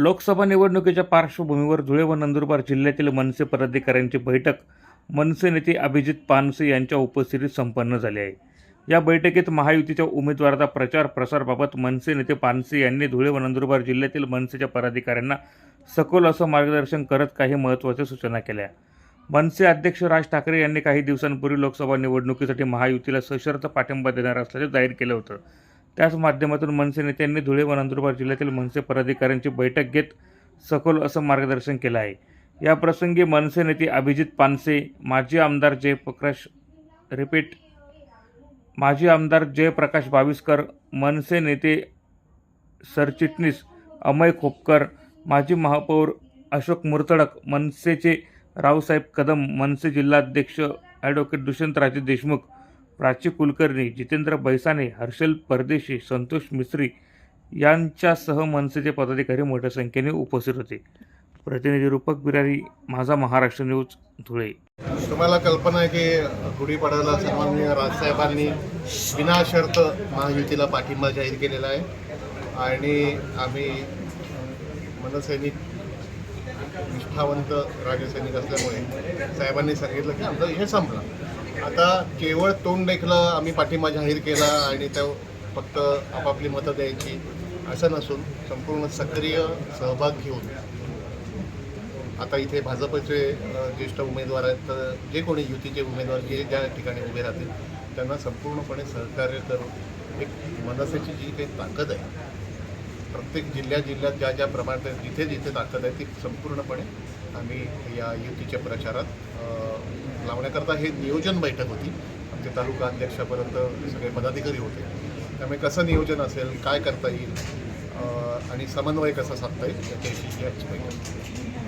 लोकसभा निवडणुकीच्या पार्श्वभूमीवर धुळे व नंदुरबार जिल्ह्यातील मनसे पदाधिकाऱ्यांची बैठक मनसे नेते अभिजित पानसे यांच्या उपस्थितीत संपन्न झाली आहे. या बैठकीत महायुतीच्या उमेदवाराचा प्रचार प्रसारबाबत मनसे नेते पानसे यांनी धुळे व नंदुरबार जिल्ह्यातील मनसेच्या पदाधिकाऱ्यांना सखोल असं मार्गदर्शन करत काही महत्त्वाच्या सूचना केल्या. मनसे अध्यक्ष राज ठाकरे यांनी काही दिवसांपूर्वी लोकसभा निवडणुकीसाठी महायुतीला सशर्त पाठिंबा देणार असल्याचे जाहीर केलं होतं. त्याच माध्यमातून मनसे नेत्यांनी धुळे व नंदुरबार जिल्ह्यातील मनसे पदाधिकाऱ्यांची बैठक घेत सखोल असं मार्गदर्शन केलं आहे. या प्रसंगी मनसे नेते अभिजित पानसे माजी आमदार जयप्रकाश रिपीट माजी आमदार जयप्रकाश बाविस्कर मनसे नेते सरचिटणीस अमय खोपकर माजी महापौर अशोक मुरतडक मनसेचे रावसाहेब कदम मनसे जिल्हाध्यक्ष ॲडव्होकेट दुष्यंतराजे देशमुख प्राची कुलकर्णी जितेंद्र बैसाने हर्षल परदेशी संतोष मिस्त्री यांच्यासह मनसेचे पदाधिकारी मोठ्या संख्येने उपस्थित होते. प्रतिनिधी रूपक बिरारी माझा महाराष्ट्र न्यूज धुळे. तुम्हाला कल्पना आहे की गुढीपाडव्याला सन्माननीय राजसाहेबांनी विनाशर्त महायुतीला पाठिंबा जाहीर केलेला आहे. आणि आम्ही मनसैनिक निष्ठावंत राजसैनिक असल्यामुळे साहेबांनी सांगितलं की आमचं हे संपलं. आता केवळ तोंड देखलं आम्ही पाठिंबा जाहीर केला आणि त्या फक्त आपापली मतं द्यायची असं नसून संपूर्ण सक्रिय सहभाग घेऊन. आता इथे भाजपचे ज्येष्ठ उमेदवार आहेत तर जे कोणी युतीचे उमेदवार जे ज्या ठिकाणी उभे राहतील त्यांना संपूर्णपणे सहकार्य करून एक मनसेची जी काही ताकद आहे प्रत्येक जिल्ह्या जिल्ह्यात ज्या ज्या प्रमाणात जिथे जिथे ताकद आहे ती संपूर्णपणे आम्ही या युतीच्या प्रचारात लावण्याकरता हे नियोजन बैठक होती. आमचे तालुका अध्यक्षापर्यंत सगळे पदाधिकारी होते. त्यामुळे कसं नियोजन असेल काय करता येईल आणि समन्वय कसा साधता येईल याच्याविषयी ही बैठक